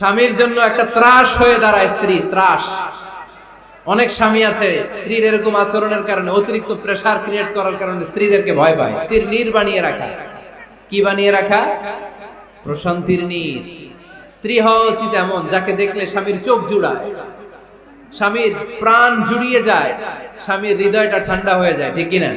স্বামীর জন্য একটা ত্রাস হয়ে দাঁড়ায় স্ত্রী, ত্রাস। অনেক স্বামী আছে, স্ত্রীর এরকম আচরণের কারণে, অতিরিক্ত প্রেসার ক্রিয়েট করার কারণে স্ত্রীদেরকে ভয় পায়। স্ত্রীর নীর বানিয়ে রাখা। কি বানিয়ে রাখা? প্রশান্তির নীর। স্ত্রী হওয়া উচিত এমন, যাকে দেখলে স্বামীর চোখ জুড়ায়। স্বামীর প্রাণ জুড়িয়ে যায়, স্বামীর হৃদয়টা ঠান্ডা হয়ে যায়, ঠিক কিনা?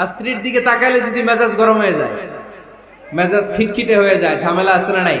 আর স্ত্রীর দিকে তাকালে যদি মেজাজ গরম হয়ে যায়, মেজাজ খিটখিটে হয়ে যায়, ঝামেলা না নাই?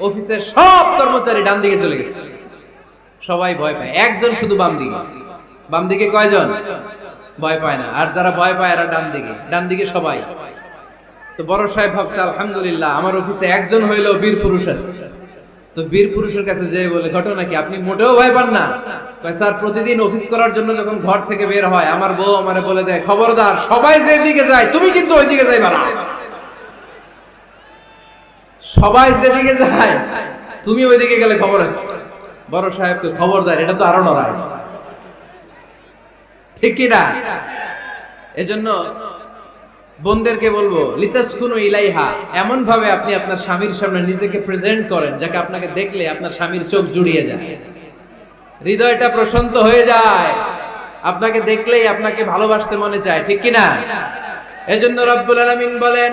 অফিসের সব কর্মচারী ডান দিকে চলে গেছে। সবাই ভয় পায়। একজন শুধু বাম দিকে। বাম দিকে কয়জন? ভয় পায় না। আর যারা ভয় পায়, এরা ডান দিকে। ডান দিকে সবাই। তো বড় সাহেব ভাবছে, আলহামদুলিল্লাহ, আমার অফিসে একজন হইলেও বীর পুরুষ আছে। তো বীর পুরুষের কাছে যে বলে, ঘটনা কি? আপনি মোটেও ভয় পান না? স্যার, প্রতিদিন অফিস করার জন্য যখন ঘর থেকে বের হয়, আমার বউ আমারে বলে দেয়, খবরদার, সবাই যে দিকে যায়, তুমি কিন্তু ওই দিকে যাইবা না সবাই যেদিকে যায়, তুমি ওইদিকে গেলে খবর আছে। বড় সাহেবকে খবরদার এটা তো আরও নড়ায়। ঠিক কি না? এজন্য বোনদেরকে বলব, লিতাসকুনু ইলাইহা এমন ভাবে আপনি আপনার স্বামীর সামনে নিজেকে প্রেজেন্ট করেন, যাকে আপনাকে দেখলে আপনার স্বামীর চোখ জুড়িয়ে যায়। হৃদয়টা প্রশান্ত হয়ে যায়। আপনাকে দেখলেই আপনাকে ভালোবাসতে মনে চায়, ঠিক কি না? এজন্য রব্বুল আলামিন বলেন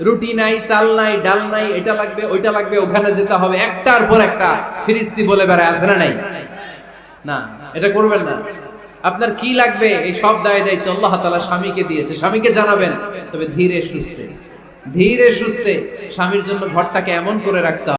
রুটি নাই, চাল নাই, ডাল নাই, এটা লাগবে, ওইটা লাগবে, ওখানে যেতে হবে। একটার পর একটা ফিরিস্তি বলে বেড়ায়, আছে না নাই? না, এটা করবেন না। আপনার কি লাগবে, এই সব দায় দায়িত্ব আল্লাহ তালা স্বামীকে দিয়েছে। স্বামীকে জানাবেন, তবে ধীরে সুস্থে ধীরে সুস্থে স্বামীর জন্য ঘরটাকে এমন করে রাখতে